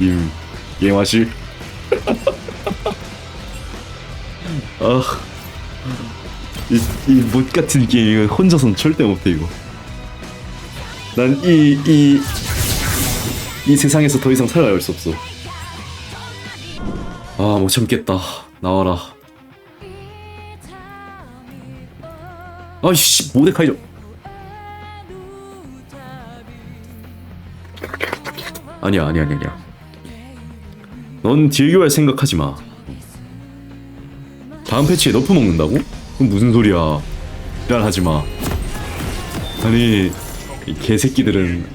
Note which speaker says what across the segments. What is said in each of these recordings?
Speaker 1: 임, 이 맛이. 아, 이, 이못 같은 게임 혼자선 절대 못해 이거. 난 이 이 이 세상에서 더 이상 살아갈 수 없어. 아, 못 참겠다. 나와라. 아이씨, 모데카이저. 아니야, 아니야, 아니야, 아니야. 넌 딜교할 생각하지 마. 다음 패치에 너프 먹는다고? 그럼 무슨 소리야? 지랄하지 마. 아니, 이 개새끼들은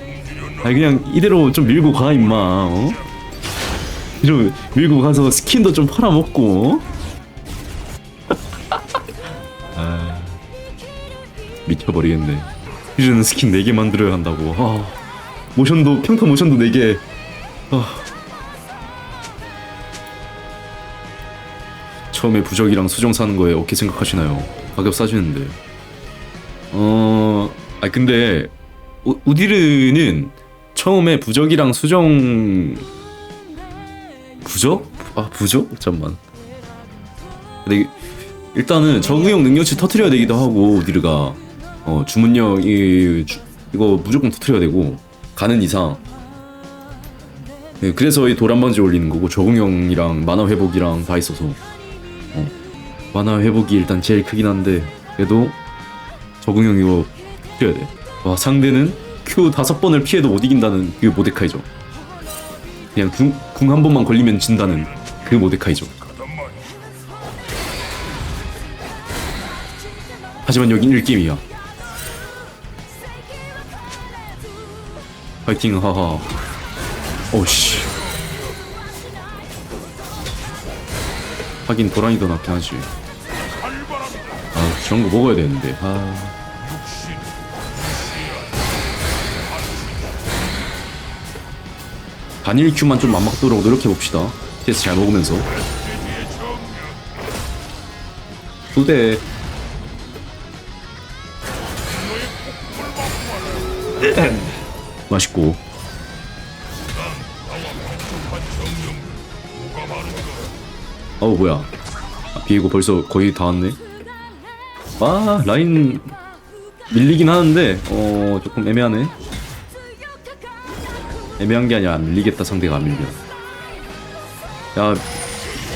Speaker 1: 아니 그냥 이대로 좀 밀고 가 임마. 어? 좀 밀고 가서 스킨도 좀 팔아먹고. 미쳐버리겠네. 퓨즈는 스킨 4개 만들어야 한다고. 아, 모션도 평타 모션도 4개. 아. 처음에 부적이랑 수정 사는 거에 어떻게 생각하시나요? 가격 싸주는데. 어, 아 근데 우, 우디르는 처음에 부적이랑 수정 부적? 아 부적? 잠만. 근데 이- 일단은 적응형 능력치 터트려야 되기도 하고 우디르가 어 주문력 이 주- 이거 무조건 터트려야 되고 가는 이상. 네, 그래서 이 도란반지 올리는 거고 적응형이랑 만화 회복이랑 다 있어서 어, 만화 회복이 일단 제일 크긴 한데 그래도 적응형 이거 피해야 돼. 와 상대는 Q 다섯 번을 피해도 못 이긴다는 그 모데카이죠. 그냥 궁 한 번만 걸리면 진다는 그 모데카이죠. 하지만 여긴 1게임이야. 파이팅 하하. 오씨. 하긴 도란이 더 낫긴 하지. 아 저런 거 먹어야 되는데. 아. 단일 큐만 좀안 맞도록 노력해 봅시다. 테스 잘 먹으면서. 두 대. 맛있고. 어우 뭐야? 아, 비에고 벌써 거의 다 왔네. 아 라인 밀리긴 하는데 어 조금 애매하네. 애매한 게 아니라 안 밀리겠다 상대가 안 밀려. 야,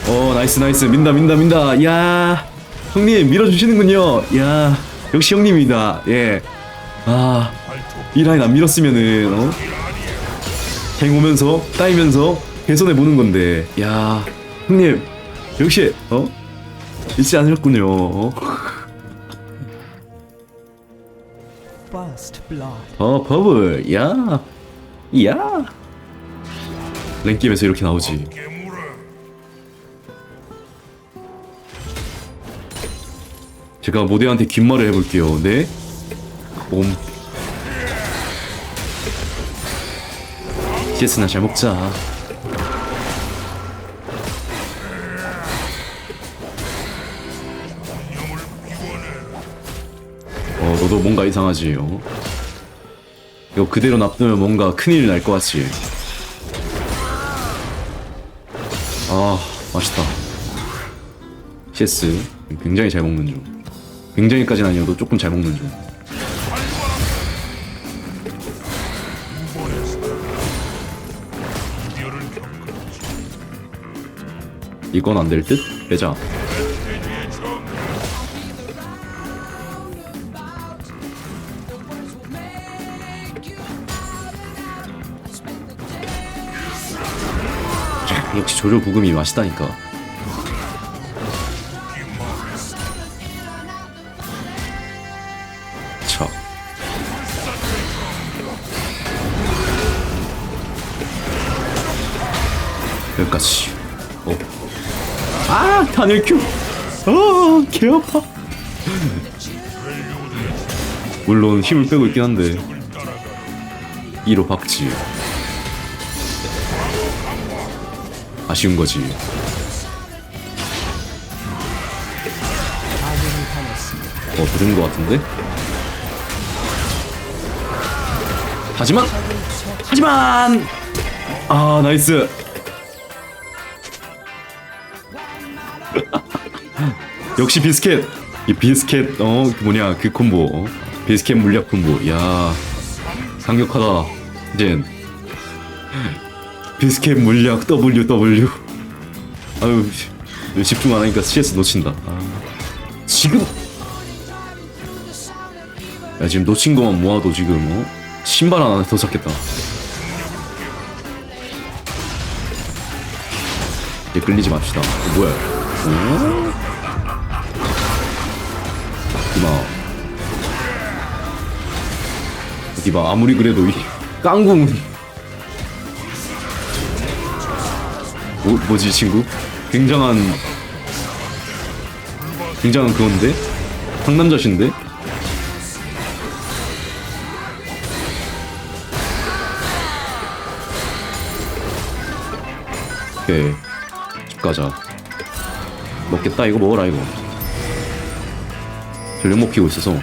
Speaker 1: 어 나이스 나이스 민다 민다 민다. 야 형님 밀어주시는군요. 야 역시 형님이다. 예. 아 이 라인 안 밀었으면은 어? 갱 오면서 따이면서 개선해 보는 건데. 야 형님 역시 어 잊지 않으셨군요. 어. 어 버블 야 야. 랭게임에서 이렇게 나오지. 제가 모대한테 긴 말을 해볼게요. 네? 옴. CS나 잘 먹자. 어, 너도 뭔가 이상하지, 어? 이거 그대로 놔두면 뭔가 큰일 날 것 같지? 아, 맛있다. CS. 굉장히 잘 먹는 중. 굉장히까지는 아니어도 조금 잘 먹는 중. 이건 안 될 듯? 빼자. 자, 역시 조조 부금이 맛있다니까. 자. 여기까지. 어. 아, 단일 큐. 아, 개 아파. 물론 힘을 빼고 있긴 한데. 2로 박지. 아쉬운 거지. 어 들은 것 같은데 하지만 하지만 아 나이스 역시 비스켓. 이 비스켓 어그 뭐냐 그 콤보. 어? 비스켓 물약 콤보. 야 강력하다 이젠. 비스켓 물약 W W. 아유 집중 안 하니까 CS 놓친다. 아, 지금! 야 지금 놓친 것만 모아도 지금 어? 신발 하나 더 샀겠다. 이제 끌리지 맙시다. 어, 뭐야? 어? 이마 이봐 아무리 그래도 이 깡궁 뭐, 뭐지 이 친구? 굉장한 굉장한 그건데? 상남자신데? 오케이 집 가자 먹겠다 이거 먹어라 이거 전력 먹히고 있어서.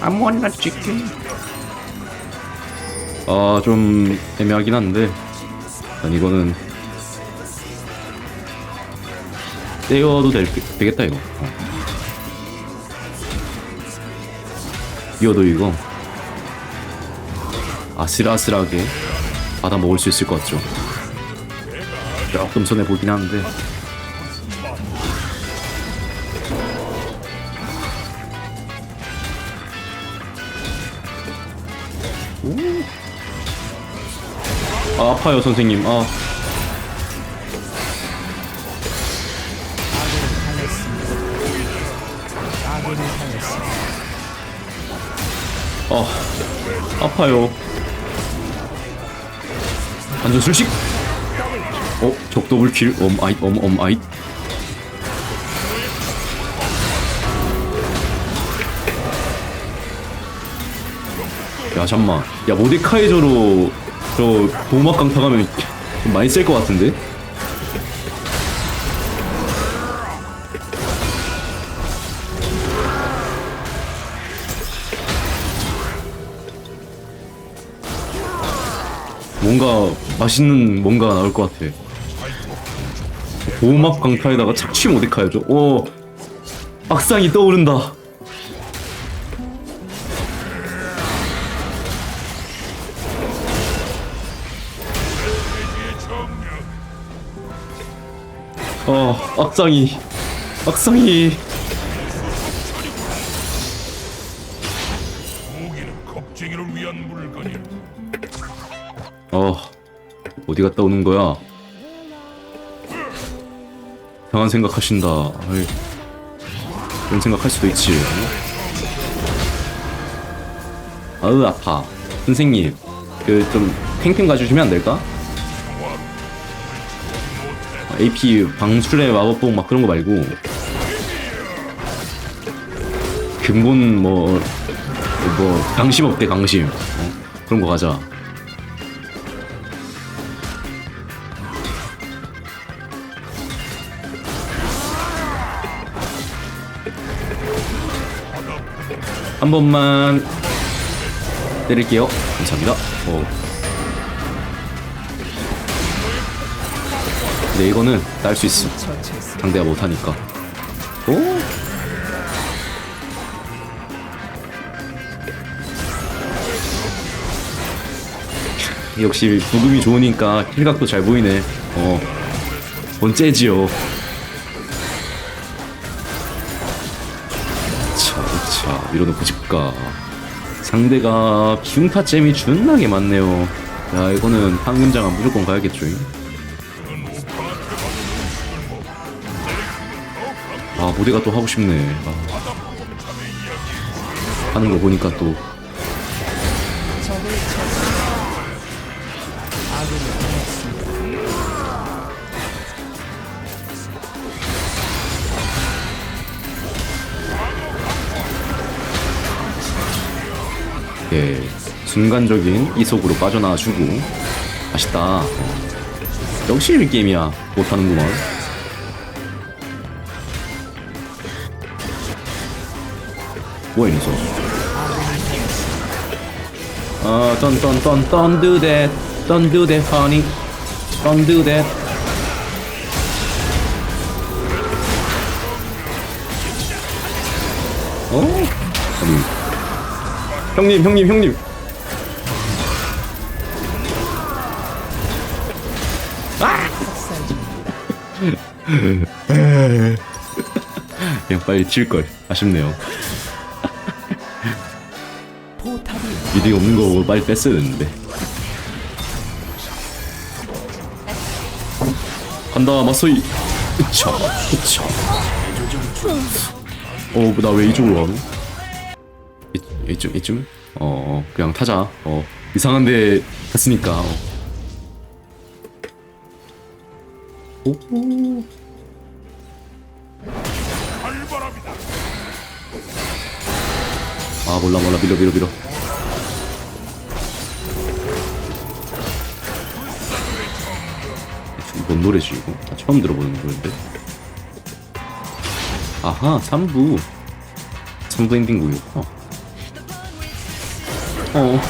Speaker 2: 아무거나 찍게.
Speaker 1: 아좀 애매하긴 한데. 난 이거는 떼어도 될, 되겠다 이거. 어. 이어도 이거 아슬아슬하게 받아 먹을 수 있을 것 같죠. 조금 손해 보긴 하는데. 아, 아파요 선생님. 아. 아, 아파요. 완전 술식. 어, 적더블 킬. 엄 아이, 엄, 엄 아이. 야, 잠만. 야, 모데카이저로 저 보호막 강타 가면 좀 많이 셀것 같은데? 뭔가 맛있는 뭔가 나올 것 같아. 보호막 강타에다가 착취 모데카이저. 오, 악상이 떠오른다. 어, 악상이, 악상이. 어디 갔다 오는 거야? 이상한 생각하신다. 어이, 그런 생각할 수도 있지. 아으 아파. 선생님, 그좀 탱탱 가주시면 안 될까? AP 방출의 마법봉 막 그런 거 말고 근본 뭐뭐 강심 없대 강심 어? 그런 거 가자. 한 번만 때릴게요. 감사합니다. 어. 근데 이거는 딸 수 있어. 상대가 못하니까. 오. 역시 부금이 좋으니까 킬각도 잘 보이네. 어. 번째지요. 밀어놓고 집가. 상대가 기운타잼이 존나게 많네요. 야, 이거는 황금장아 무조건 가야겠죠. 아, 모대가 또 하고 싶네. 아. 하는 거 보니까 또. 예, 순간적인 이속으로 빠져나와주고 맛있다. 어. 역시 이 게임이야. 못하는구만. 뭐야 이? 어. Don't do that, honey. Don't do that. 형님, 형님, 형님. 아! 그냥 빨리 칠 걸. 아쉽네요. 미딩 없는 거 보고 빨리 뺐어야 됐는데. 간다, 마소이. 으차, 으차. 어, 나 왜 이쪽으로 가노? 이, 이쯤, 이쯤? 어, 어, 그냥 타자. 어, 이상한데 갔으니까. 어. 오,
Speaker 3: 활발합니다.
Speaker 1: 아, 몰라, 몰라. 밀어, 밀어, 밀어. 뭔 노래지, 이거? 나 처음 들어보는 노래인데. 아하, 3부. 3부 엔딩곡이었구나. 어.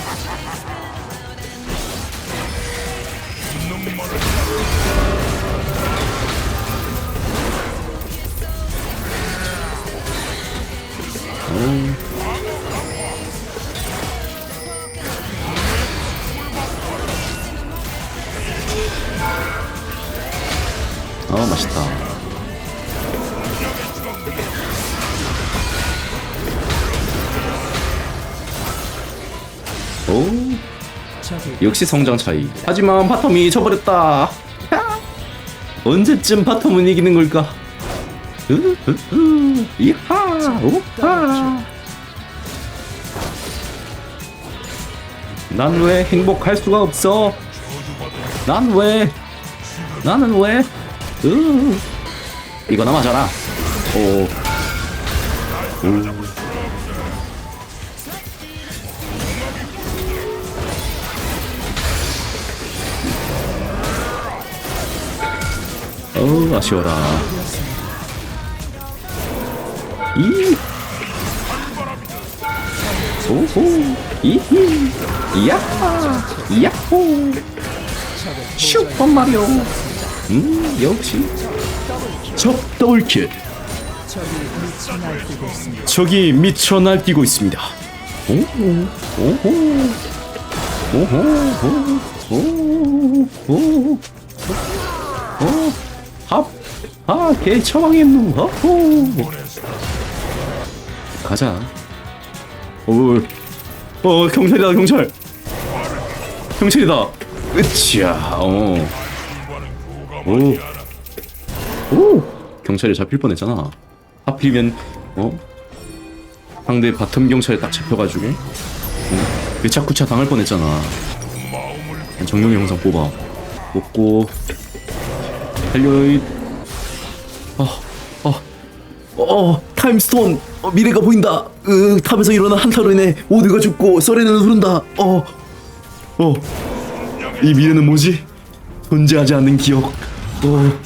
Speaker 1: 아, 맛있다. 오, 역시 성장 차이. 하지만 바텀이 져버렸다. 언제쯤 바텀은 이기는 걸까? 이하, 오하. 난 왜 행복할 수가 없어? 난 왜? 나는 왜? 으 이거나 맞아라. 오. 오. 아쉬워라. 이. 오호. 이히. 야하. 야호. 슈퍼 마리오. 음 역시 적 더블킬 적이 미쳐 날뛰고 있습니다 오호 오호 오호 오호 오호 합 아 개처망했노 호호 가자 오, 어 경찰이다 경찰 경찰이다 으쌰 어 오. 오! 경찰에 잡힐 뻔했잖아. 하필이면 어? 상대 바텀 경찰에 딱 잡혀가지고 응? 외차쿠차 당할 뻔했잖아. 정령 영상 뽑아. 뽑고 달려. 아, 아, 어, 타임스톤 어, 미래가 보인다. 으, 탑에서 일어난 한타로 인해 오드가 죽고 서렌을 흐른다. 어, 어, 이 미래는 뭐지? 존재하지 않는 기억. 어.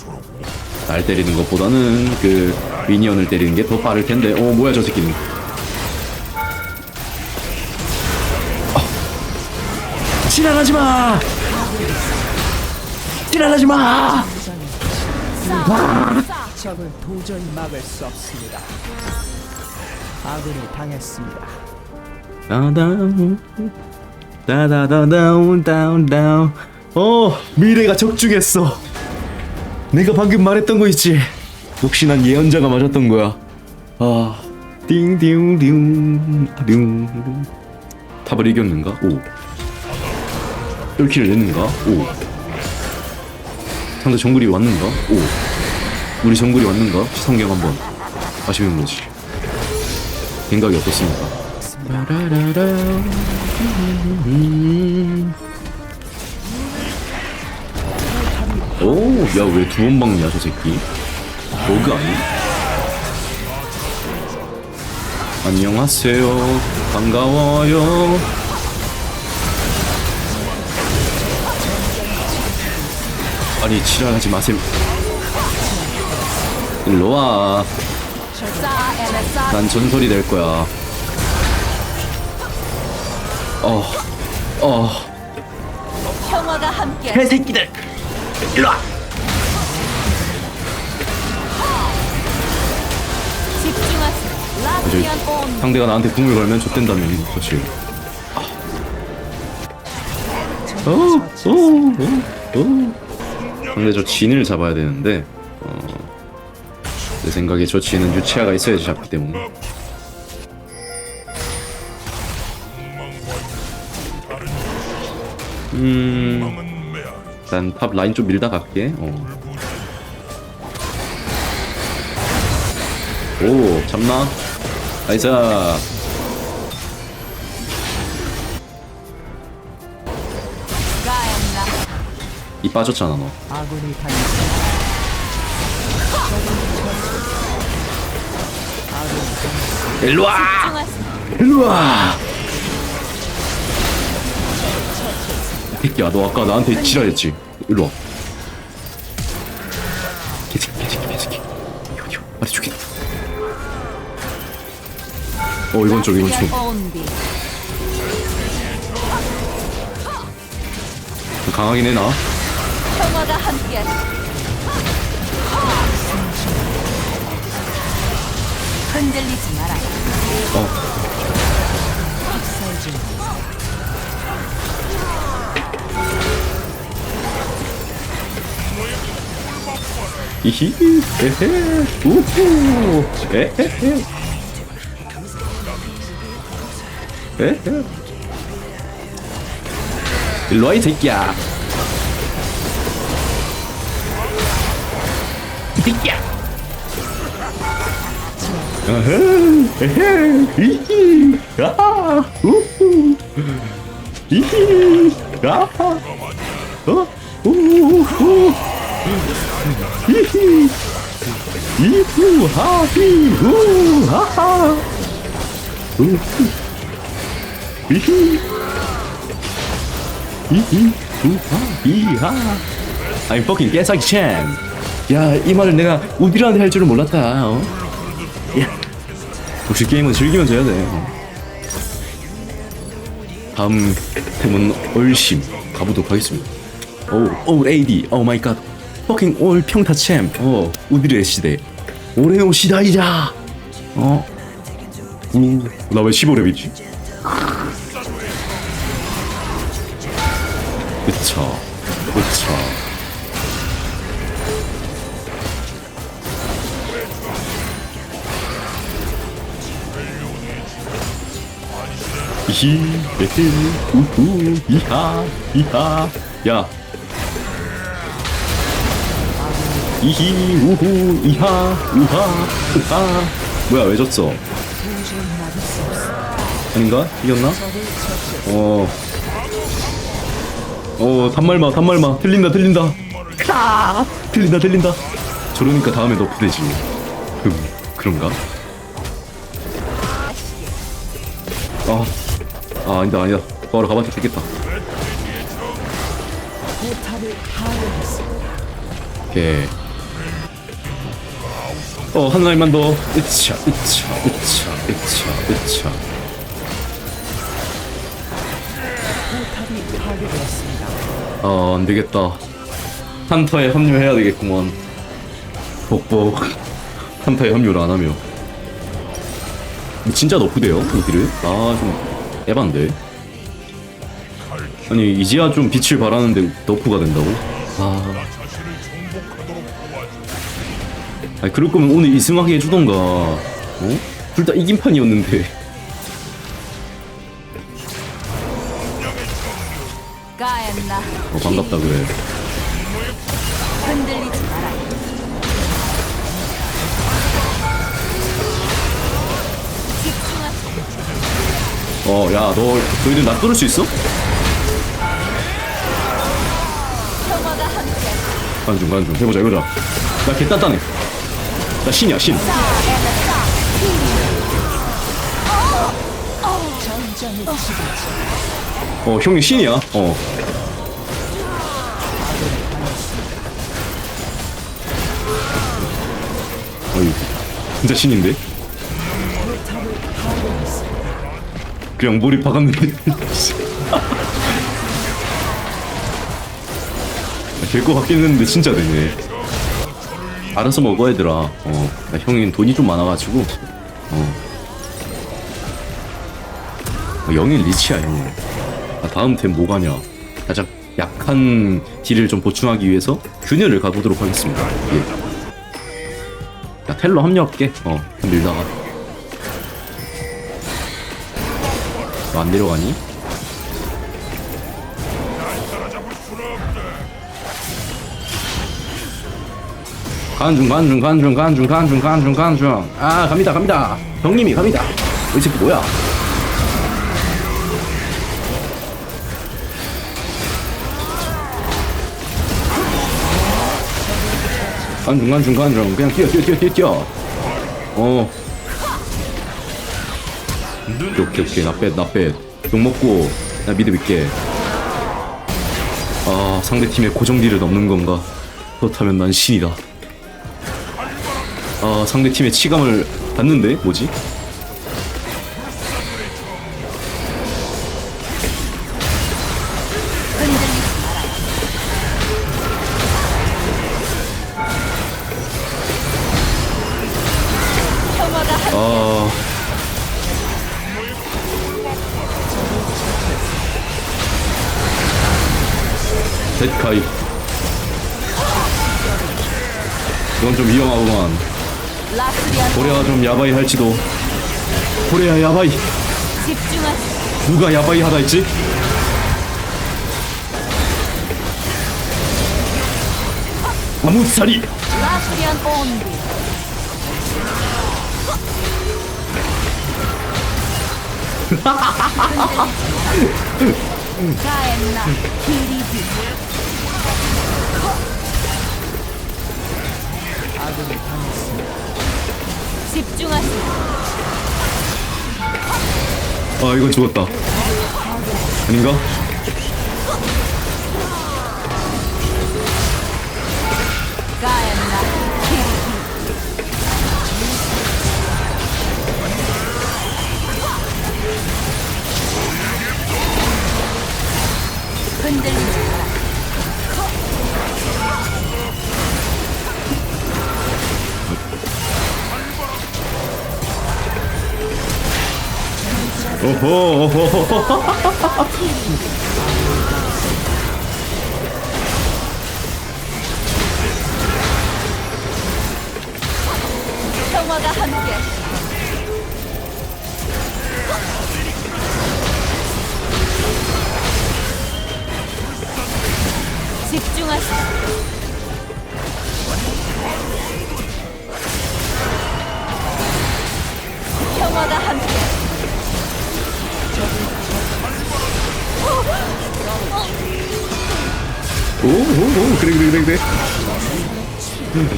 Speaker 1: 날 때리는 것보다는 그 미니언을 때리는 게 더 빠를 텐데. 어 뭐야 저 새끼는. 아. 지랄하지 마. 지랄하지 마.
Speaker 4: 적을 도저히 막을 수 없습니다. 아군이 당했습니다.
Speaker 1: 다다운 다다다다운 다운 다운. 어 미래가 적중했어. 내가 방금 말했던 거 있지? 역시 난 예언자가 맞았던 거야? 아 띵띵띵 띵. 탑을 이겼는가? 오. 뚫기를 냈는가? 오 상대 정글이 왔는가 오 우리 정글이 왔는가 시성경 한번 하시는 거지 생각이 어떻습니까 오, 야, 왜 두 번 박냐, 저 새끼? 버그 아니? 안녕하세요. 반가워요. 아니 지랄하지 마셈. 일로와. 난 전설이 될 거야. 어, 어,
Speaker 5: 평화가 함께.
Speaker 1: 개새끼들! 일로와.
Speaker 5: 라스티안 온.
Speaker 1: 상대가 나한테 궁을 걸면 좆된다면 어, 오, 오, 오, 오. 상대 저 진을 잡아야 되는데 어, 내 생각에 저 진은 유치아가 있어야지 잡기 때문에 음 일단 탑 라인 좀 밀다 갈게 어. 오 잡나? 나이스 이 빠졌잖아 너.
Speaker 4: 아군이 당했습니다.
Speaker 1: 일로와!
Speaker 5: 집중하세요.
Speaker 1: 일로 와! 새끼야 너 아까 나한테 지랄했지? 일로 와. 개새끼 개새끼 개새끼. 이거 이거 말해 죽겠다. 어 이건 좀
Speaker 5: 라스티안 온비
Speaker 1: 강하긴 해나
Speaker 5: 평화가 함께 흔들리지 마라.
Speaker 1: 어? 이히 에헤 우후 에헤헤. 에헤. 일로와 이 새끼야 이 새끼야 어헤 에헤 이히 아 우후 이히 아 어? 우후 히히 이후 하히 후 하하 우후 히히 히히 후하 히하 I'm fucking 개사기 챔 야 이 말을 내가 우비라한테 할 줄은 몰랐다 어? 야 역시 게임은 즐기면서 해야 돼 어. 다음 템은 얼심 가보도록 하겠습니다 오, 오, AD, 오 마이 갓. 퍼킹 올 평타 챔. 어, 우디르의 시대. 오레오 시다이자. 어. 우, 나왜 15렙이지? 그쵸. 그쵸. 이히, 에헤, 우후, 이하, 이하. 야, 이히 우후 이하 우하 으하. 뭐야 왜 졌어? 아닌가? 이겼나? 어어 어, 단말마 단말마. 틀린다 틀린다. 아, 틀린다 틀린다. 저러니까 다음에 너프 되지. 음 그런가? 아, 아 아니다 아니다 바로 가봤자 죽겠다. 오케이 어, 한 라인만 더. 으차, 으차, 으차, 으차, 으차. 어, 안 되겠다. 한타에 합류해야 되겠구먼. 복복. 한타에 합류를 안 하며. 진짜 너프돼요, 여기를? 아, 좀, 에반데. 아니, 이제야 좀 빛을 발하는데 너프가 된다고? 아. 아니, 그럴 거면 오늘 2승하게 해주던가. 어? 둘 다 이긴 판이었는데. 어, 반갑다, 그래. 어, 야, 너, 너희들 나 끊을 수 있어? 간중, 간중. 해보자, 해보자. 나 개 단단해. 나 신이야, 신. 어, 형님 신이야. 어. 어이, 진짜 신인데? 그냥 머리 박았는데 될 것 같긴 했는데 진짜 되네. 알아서 먹어 얘들아. 어 나 형이 돈이 좀 많아가지고. 어. 어, 영일 리치야 영일 아, 다음 템 뭐가냐? 가장 약한 딜을 좀 보충하기 위해서 균열을 가보도록 하겠습니다. 예. 야 텔로 합류할게. 어 밀다가 너 안 내려가니? 간중 간중 간중 간중 간중 간중 간중. 아 갑니다 갑니다. 형님이 갑니다. 이 새끼 뭐야? 간중 간중 간중. 그냥 뛰어 뛰어 뛰어 뛰어. 어 오케이 오케이 오케이 나빼나빼욕 먹고 나 미드 믿게. 아 상대 팀의 고정 딜을 넘는 건가? 그렇다면 난 신이다. 아 상대 팀의 치감을 받는데? 뭐지 데카이. 이건 좀 위험하구만. 고래가 좀 야바이 할지도. 고래야 야바이. 누가 야바이 하다 했지? 아무살이
Speaker 5: 집중하세요.
Speaker 1: 아 이건 죽었다 아닌가?
Speaker 5: 가엔나 흔들리지
Speaker 1: 오호. 오호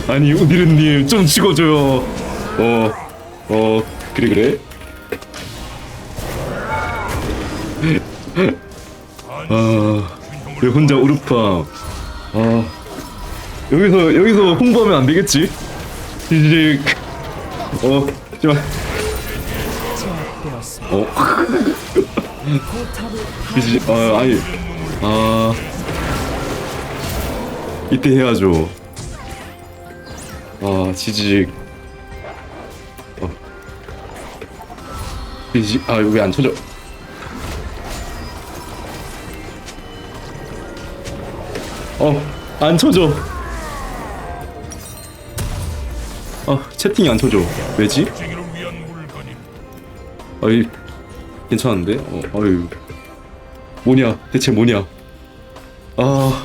Speaker 1: 아니 우디르님 좀 찍어줘요. 어 어 그래 그래. 아 왜 혼자 우르팡 아 여기서 여기서 홍보하면 안 되겠지? 이제 어 잠깐. 어. 이제 아 아니 아. 이때 해야죠. 아 지직. 어. 지직 아왜 안 쳐져? 어안 쳐져. 아 채팅이 안 쳐져. 왜지? 아이 괜찮은데? 어, 아유 뭐냐 대체 뭐냐? 아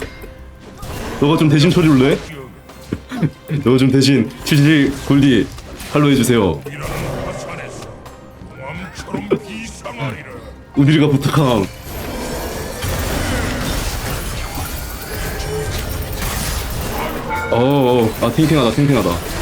Speaker 1: 너가 좀 대신 쳐줄래? 너가 좀 대신 치지 골디 할로 해주세요. 우디가 부탁함. 어어 아 탱탱하다 탱탱하다.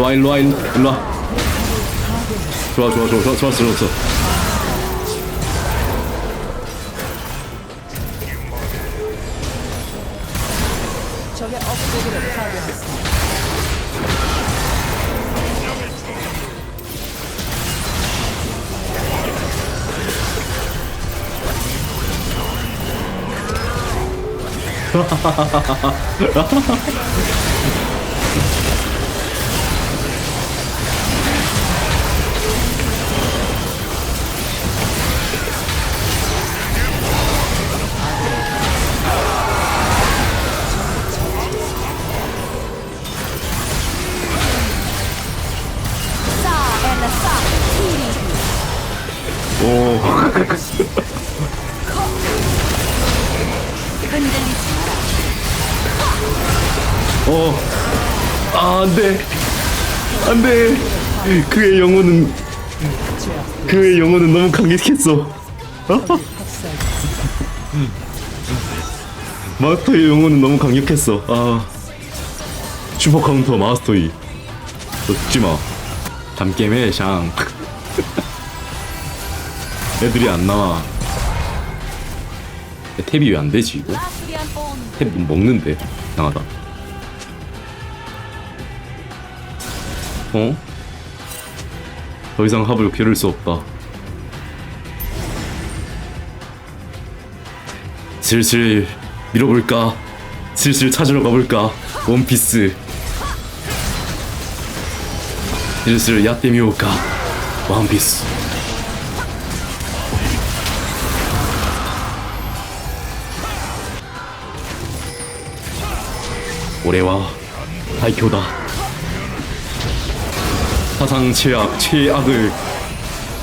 Speaker 1: 일로 와 일로 와 일로, 일로 와. 좋아 좋아 좋아 좋아 좋았어 좋았어 영혼은 너무 강력했어. 마스터의 영혼은 너무 강력했어. 아. 슈퍼 카운터 마스터이. 너 죽지 마. 잠게임해, 샹. 애들이 안 나와. 야, 탭이 왜 안 되지, 이거? 탭 먹는데. 이상하다. 어? 더 이상 합을 겨룰 수 없다. 슬슬 밀어볼까? 슬슬 찾으러 가볼까? 원피스. 슬슬 야떼미올까? 원피스. 올해와 다이교다. 사상 최악, 최악을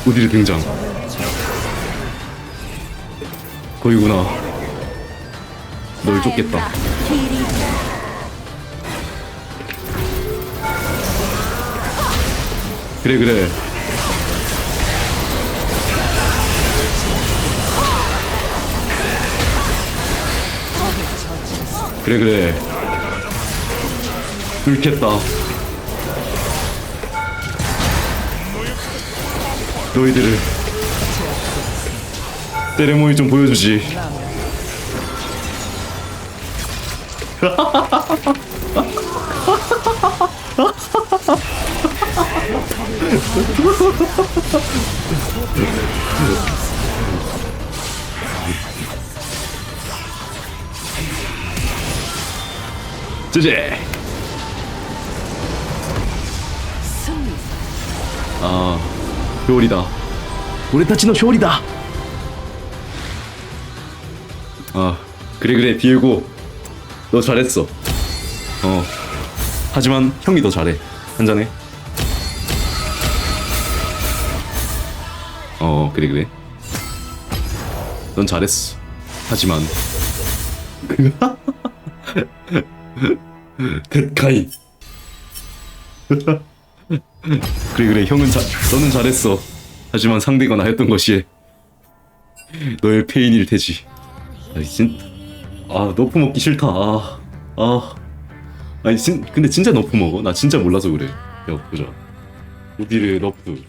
Speaker 1: 우디르 등장. 거기구나. 널.
Speaker 5: 티리
Speaker 1: 그래 그래. 그래 그래. 뚫겠다. 너희들을 때레모이 좀 보여주지. 주제.
Speaker 5: 승리
Speaker 1: 아, 효리다. 우레타치노 효리다. 아, 그래 그래 비에고, 너 잘했어. 어, 하지만 형이 더 잘해. 한잔해. 어, 그래 그래. 넌 잘했어. 하지만 데카이. 그래 그래 형은 자, 너는 잘했어 하지만 상대가 나였던 것이 너의 페인일 테지 진, 아 너프 먹기 싫다. 아, 아. 아니 진, 근데 진짜 너프 먹어? 나 진짜 몰라서 그래. 야 보자. 우디르 너프